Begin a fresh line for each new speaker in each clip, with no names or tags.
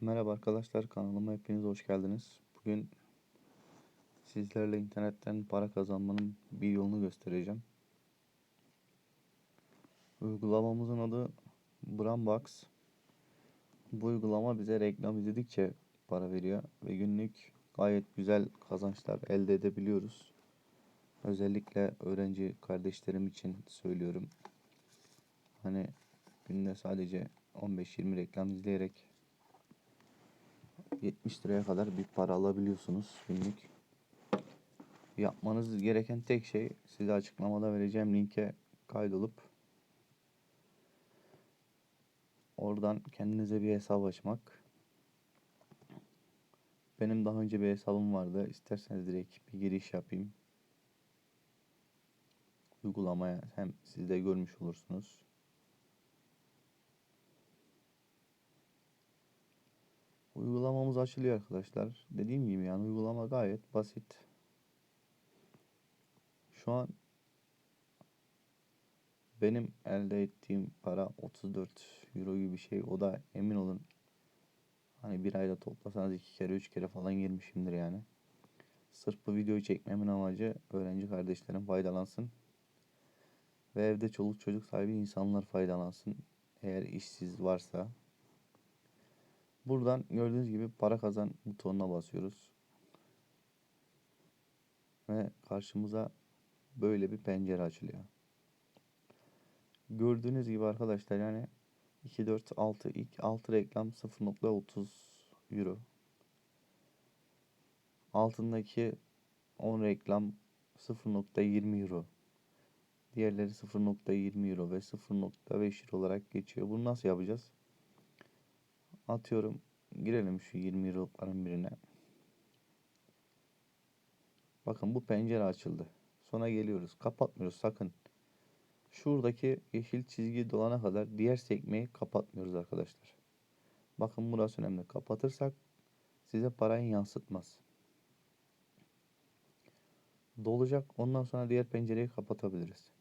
Merhaba arkadaşlar kanalıma hepiniz hoş geldiniz. Bugün sizlerle internetten para kazanmanın bir yolunu göstereceğim. Uygulamamızın adı Brandbox. Bu uygulama bize reklam izledikçe para veriyor ve günlük gayet güzel kazançlar elde edebiliyoruz. Özellikle öğrenci kardeşlerim için söylüyorum. Hani günde sadece 15-20 reklam izleyerek 70 liraya kadar bir para alabiliyorsunuz günlük. Yapmanız gereken tek şey size açıklamada vereceğim linke kaydolup oradan kendinize bir hesap açmak. Benim daha önce bir hesabım vardı. İsterseniz direkt bir giriş yapayım. Uygulamaya hem siz de görmüş olursunuz. Uygulamamız açılıyor arkadaşlar. Dediğim gibi yani uygulama gayet basit. Şu an benim elde ettiğim para 34 euro gibi bir şey. O da emin olun hani bir ayda toplasanız iki kere üç kere falan girmişimdir yani. Sırf bu videoyu çekmemin amacı öğrenci kardeşlerim faydalansın. Ve evde çoluk çocuk sahibi insanlar faydalansın. Eğer işsiz varsa Buradan gördüğünüz gibi para kazan butonuna basıyoruz. Ve karşımıza böyle bir pencere açılıyor. Gördüğünüz gibi arkadaşlar yani 2 4 6 ilk 6 reklam 0.30 euro. Altındaki 10 reklam 0.20 euro. Diğerleri 0.20 euro ve 0.5 euro olarak geçiyor. Bunu nasıl yapacağız? Atıyorum girelim şu 20 Euro'ların birine. Bakın bu pencere açıldı. Sonra geliyoruz. Kapatmıyoruz sakın. Şuradaki yeşil çizgi dolana kadar diğer sekmeyi kapatmıyoruz arkadaşlar. Bakın burası önemli. Kapatırsak size parayı yansıtmaz. Dolacak. Ondan sonra diğer pencereyi kapatabiliriz.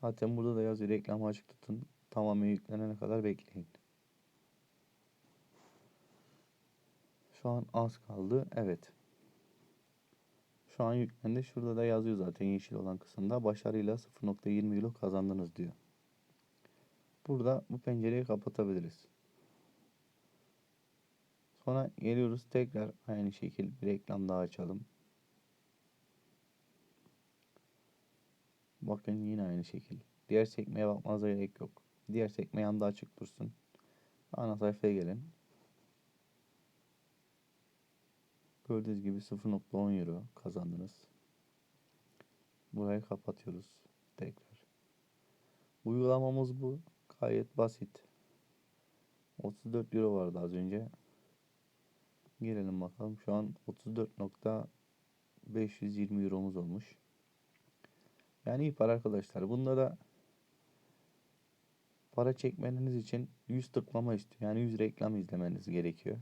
Zaten burada da yazıyor reklamı açık tutun. Tamamen yüklenene kadar bekleyin. Şu an az kaldı. Evet. Şu an yüklendi. Şurada da yazıyor zaten yeşil olan kısımda. Başarıyla 0.20 euro kazandınız diyor. Burada bu pencereyi kapatabiliriz. Sonra geliyoruz tekrar aynı şekil bir reklam daha açalım. Bakın yine aynı şekil. Diğer sekmeye bakmanıza gerek yok. Diğer sekme yanda açık dursun. Ana sayfaya gelin. Gördüğünüz gibi 0.10 euro kazandınız. Burayı kapatıyoruz tekrar. Uygulamamız bu. Gayet basit. 34 euro vardı az önce. Girelim bakalım. Şu an 34.520 euromuz olmuş. Yani iyi para arkadaşlar. Bunda da para çekmeniz için 100 tıklama istiyor. Yani 100 reklam izlemeniz gerekiyor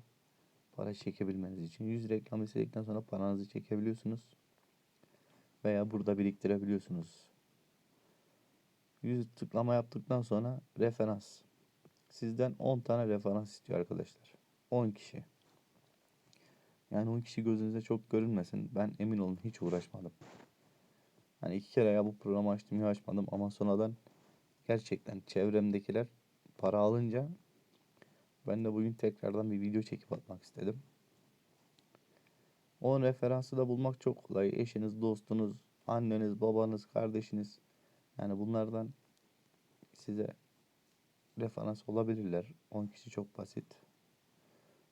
para çekebilmeniz için 100 reklam istedikten sonra paranızı çekebiliyorsunuz. Veya burada biriktirebiliyorsunuz. 100 tıklama yaptıktan sonra referans. Sizden 10 tane referans istiyor arkadaşlar. 10 kişi. Yani 10 kişi gözünüze çok görünmesin. Ben emin olun hiç uğraşmadım. Hani iki kere ya bu programı açtım ya açmadım ama sonradan gerçekten çevremdekiler para alınca ben de bugün tekrardan bir video çekip atmak istedim. Onun referansı da bulmak çok kolay. Eşiniz, dostunuz, anneniz, babanız, kardeşiniz. Yani bunlardan size referans olabilirler. 10 kişi çok basit.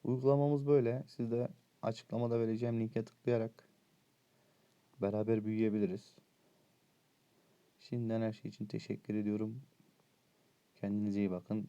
Uygulamamız böyle. Siz de açıklamada vereceğim linke tıklayarak beraber büyüyebiliriz. Şimdiden her şey için teşekkür ediyorum. Kendinize iyi bakın.